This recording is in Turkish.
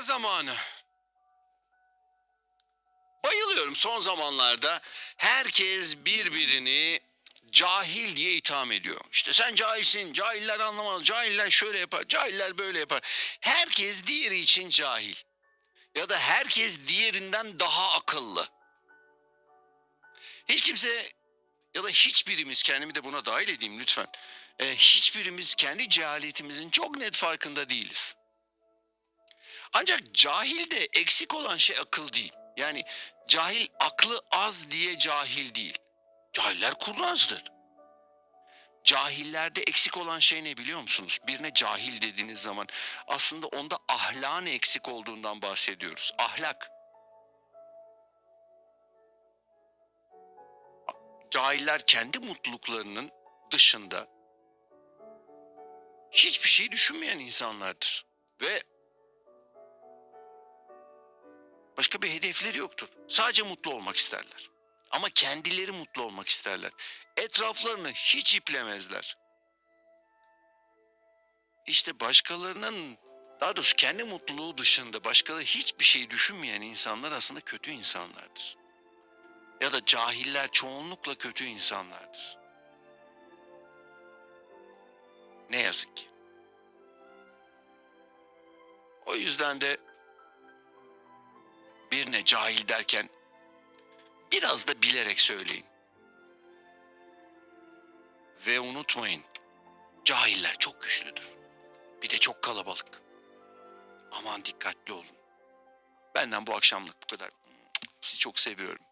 Zamanı. Bayılıyorum son zamanlarda herkes birbirini cahil diye itham ediyor. İşte sen cahilsin, cahiller anlamaz, cahiller şöyle yapar, cahiller böyle yapar. Herkes diğeri için cahil. Ya da herkes diğerinden daha akıllı. Hiç kimse ya da hiçbirimiz kendimi de buna dahil edeyim lütfen. Ee, hiçbirimiz kendi cehaletimizin çok net farkında değiliz. Ancak cahil de eksik olan şey akıl değil. Yani cahil aklı az diye cahil değil. Cahiller kurnazdır. Cahillerde eksik olan şey ne biliyor musunuz? Birine cahil dediğiniz zaman aslında onda ahlakın eksik olduğundan bahsediyoruz. Ahlak. Cahiller kendi mutluluklarının dışında hiçbir şey düşünmeyen insanlardır. Ve Başka bir hedefleri yoktur. Sadece mutlu olmak isterler. Ama kendileri mutlu olmak isterler. Etraflarını hiç iplemezler. İşte başkalarının daha doğrusu kendi mutluluğu dışında başkaları hiçbir şey düşünmeyen insanlar aslında kötü insanlardır. Ya da cahiller çoğunlukla kötü insanlardır. Ne yazık ki. O yüzden de birine cahil derken biraz da bilerek söyleyin. Ve unutmayın, cahiller çok güçlüdür. Bir de çok kalabalık. Aman dikkatli olun. Benden bu akşamlık bu kadar. Sizi çok seviyorum.